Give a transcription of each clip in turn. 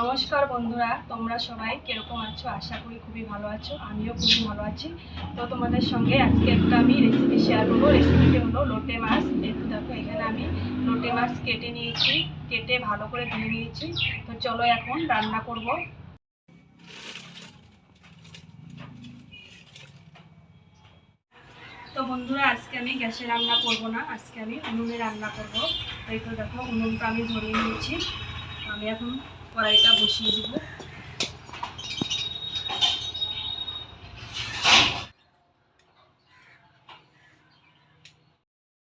নমস্কার বন্ধুরা, তোমরা সবাই কীরকম আছো? আশা করি খুবই ভালো আছো, আমিও খুবই ভালো আছি। তো তোমাদের সঙ্গে আজকে একটা আমি রেসিপি শেয়ার করব। রেসিপিটি হলো লোটে মাছ। দেখো, এখানে আমি লোটে মাছ কেটে নিয়েছি, কেটে ভালো করে ধুয়ে নিয়েছি। তো চলো এখন রান্না করব। তো বন্ধুরা, আজকে আমি গ্যাসে রান্না করব না, আজকে আমি উনুনে রান্না করব। তাই তো দেখো, উনুনটা আমি ধরিয়ে নিয়েছি। আমি এখন কড়াইটা বসিয়ে দিব।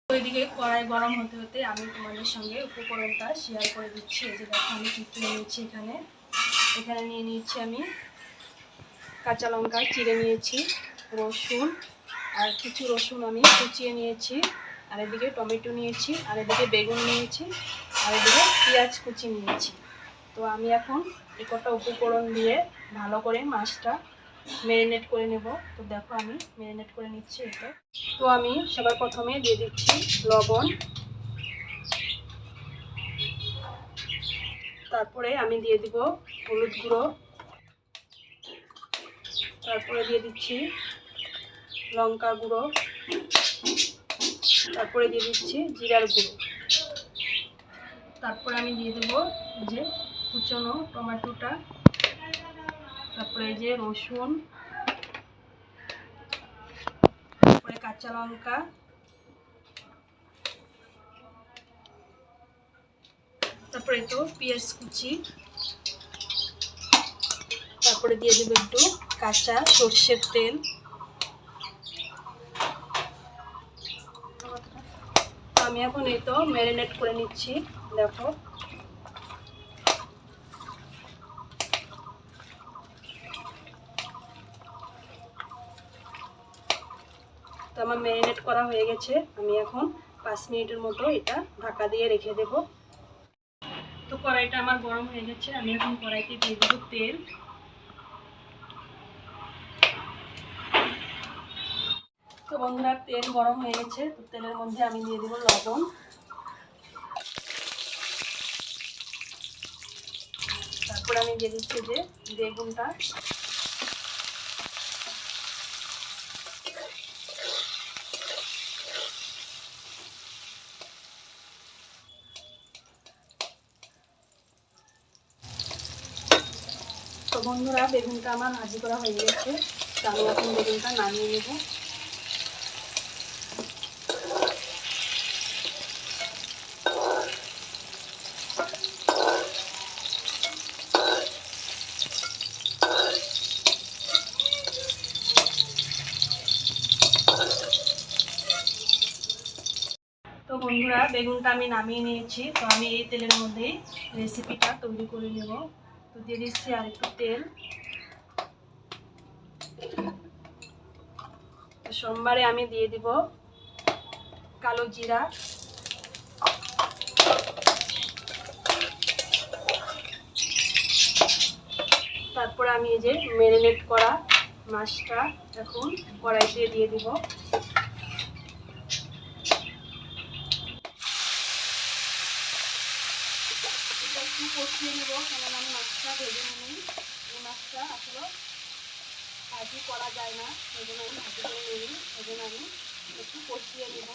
ওইদিকে কড়াই গরম হতে হতে আমি তোমাদের সঙ্গে উপকরণটা শেয়ার করে দিচ্ছি। যে দেখো, আমি কী কী নিয়েছি এখানে। এখানে নিয়ে নিয়েছি আমি কাঁচা লঙ্কা, চিড়ে নিয়েছি, রসুন, আর কিছু রসুন আমি কুচিয়ে নিয়েছি। আর এদিকে টমেটো নিয়েছি, আর এদিকে বেগুন নিয়েছি, আর এদিকে পেঁয়াজ কুচি নিয়েছি। তো আমি এখন এই কটা উপকরণ দিয়ে ভালো করে মাছটা ম্যারিনেট করে নেব। তো দেখো আমি ম্যারিনেট করে নিচ্ছি এটা। তো আমি সবার প্রথমে দিয়ে দিচ্ছি লবণ। তারপরে আমি দিয়ে দিব হলুদ গুঁড়ো। তারপরে দিয়ে দিচ্ছি লঙ্কা গুঁড়ো। তারপরে দিয়ে দিচ্ছি জিরার গুঁড়ো। তারপরে আমি দিয়ে দেবো যে কুচনো টমেটোটা, তারপরে এই যে রসুন, তারপরে কাঁচা লঙ্কা, তারপরে তো পেঁয়াজ কুচি, তারপরে দিয়ে দেবো একটু কাঁচা সর্ষের তেল। আমি এখন এই তো ম্যারিনেট করে নিচ্ছি, দেখো। আমার ম্যারিনেট করা হয়ে গেছে। আমি এখন পাঁচ মিনিটের মতো এটা ঢাকা দিয়ে রেখে দেব। তো কড়াইটা আমার গরম হয়ে গেছে, আমি এখন কড়াইতে দিয়ে দেবো তেল। তো বন্ধুরা, তেল গরম হয়ে গেছে, তো তেলের মধ্যে আমি দিয়ে দেবো লবণ। তারপরে আমি দিয়ে দিচ্ছি যে বেগুনটা। তো বন্ধুরা, বেগুনটা আমার ভাজি করা হয়ে গেছে। তো আমি এখন বেগুনটা নামিয়ে নেব। তো বন্ধুরা, বেগুনটা আমি নামিয়ে নিয়েছি। তো আমি এই তেলের মধ্যেই রেসিপিটা তৈরি করে নেব। তো দিয়ে দিচ্ছি আর একটু তেল সোমবারে আমি দিয়ে দিব কালো জিরা। তারপরে আমি এই যে ম্যারিনেট করা মাছটা এখন কড়াইতে দিয়ে দিব এটা একটু কষিয়ে নেব কেননা আমি মাছটা ভেজে নিই এই মাছটা আসলে ভাজি করা যায় না ওই জন্য আমি ভাজি করে নিই ওই জন্য আমি একটু কষিয়ে নেব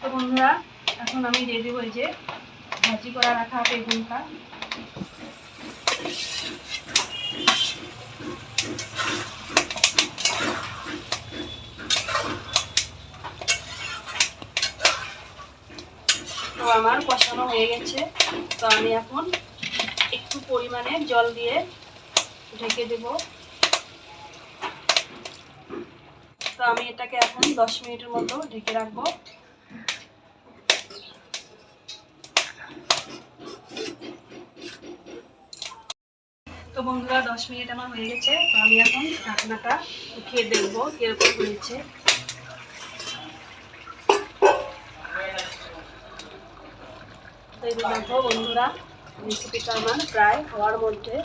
তো বন্ধুরা এখন আমি দিয়ে দেবো এই যে ভাজি করা রাখা বেগুনটা। তো আমার কষানো হয়ে গেছে। তো আমি এখন একটু পরিমাণে জল দিয়ে ঢেকে দেব। তো আমি এটাকে এখন দশ মিনিটের মতো ঢেকে রাখব। তো বন্ধুরা, দশ মিনিট আমার হয়ে গেছে। তো আমি এখন ঢাকনাটা উঠিয়ে দেখব কীরকম হয়েছে। তো দেখো বন্ধুরা রেসিপিটা আমার প্রায় হওয়ার মধ্যে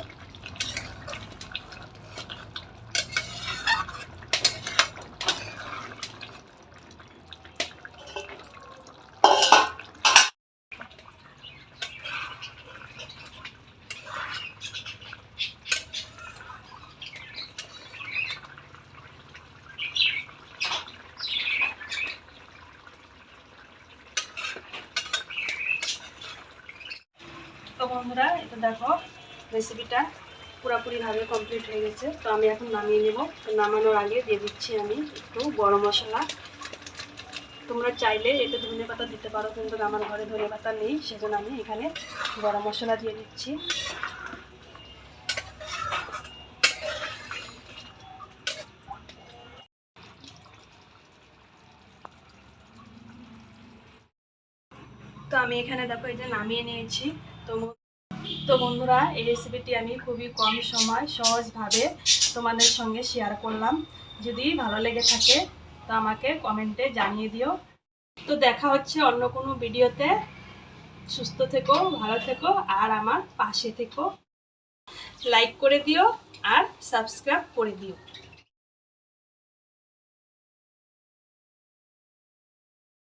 তো বন্ধুরা, এটা দেখো রেসিপিটা পুরোপুরিভাবে কমপ্লিট হয়ে গেছে। তো আমি এখন নামিয়ে নেব। তো নামানোর আগে দিয়ে দিচ্ছি আমি একটু গরম মশলা। তোমরা চাইলে এতে ধনে পাতা দিতে পারো, কিন্তু আমার ঘরে ধনে পাতা নেই, সেজন্য আমি এখানে গরম মশলা দিয়ে দিচ্ছি। তো আমি এখানে দেখো এটা নামিয়ে নিয়েছি। তো তো বন্ধুরা, এই রেসিপিটি আমি খুবই কম সময় সহজভাবে তোমাদের সঙ্গে শেয়ার করলাম। যদি ভালো লেগে থাকে, তো আমাকে কমেন্টে জানিয়ে দিও। তো দেখা হচ্ছে অন্য কোনো ভিডিওতে সুস্থ থেকো, ভালো থেকো, আর আমার পাশে থেকো। লাইক করে দিও আর সাবস্ক্রাইব করে দিও।